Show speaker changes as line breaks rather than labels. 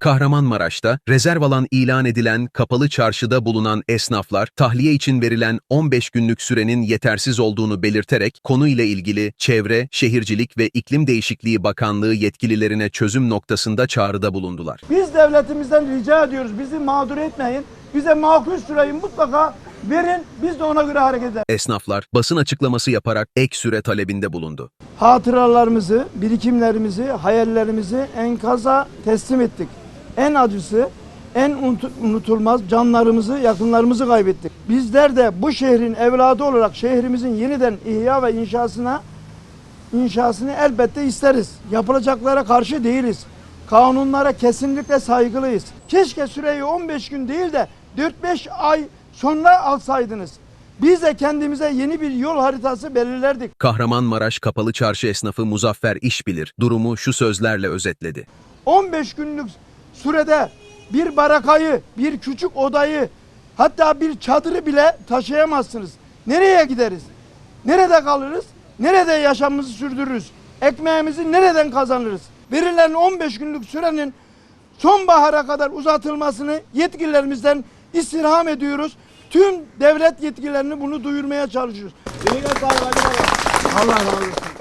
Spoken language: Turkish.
Kahramanmaraş'ta rezerv alan ilan edilen kapalı çarşıda bulunan esnaflar tahliye için verilen 15 günlük sürenin yetersiz olduğunu belirterek konuyla ilgili Çevre, Şehircilik ve İklim Değişikliği Bakanlığı yetkililerine çözüm noktasında çağrıda bulundular.
Biz devletimizden rica ediyoruz. Bizi mağdur etmeyin. Bize makul süreyi mutlaka verin. Biz de ona göre hareket edelim.
Esnaflar basın açıklaması yaparak ek süre talebinde bulundu.
Hatıralarımızı, birikimlerimizi, hayallerimizi enkaza teslim ettik. En acısı, en unut- unutulmaz canlarımızı, yakınlarımızı kaybettik. Bizler de bu şehrin evladı olarak şehrimizin yeniden ihya ve inşasına inşasını elbette isteriz. Yapılacaklara karşı değiliz. Kanunlara kesinlikle saygılıyız. Keşke süreyi 15 gün değil de 4-5 ay sonra alsaydınız. Biz de kendimize yeni bir yol haritası belirlerdik.
Kahramanmaraş Kapalı Çarşı esnafı Muzaffer İşbilir durumu şu sözlerle özetledi.
15 günlük sürede bir barakayı, bir küçük odayı, hatta bir çadırı bile taşıyamazsınız. Nereye gideriz? Nerede kalırız? Nerede yaşamımızı sürdürürüz? Ekmeğimizi nereden kazanırız? Verilen 15 günlük sürenin sonbahara kadar uzatılmasını yetkililerimizden istirham ediyoruz. Tüm devlet yetkililerini bunu duyurmaya çalışıyoruz. Allah razı olsun.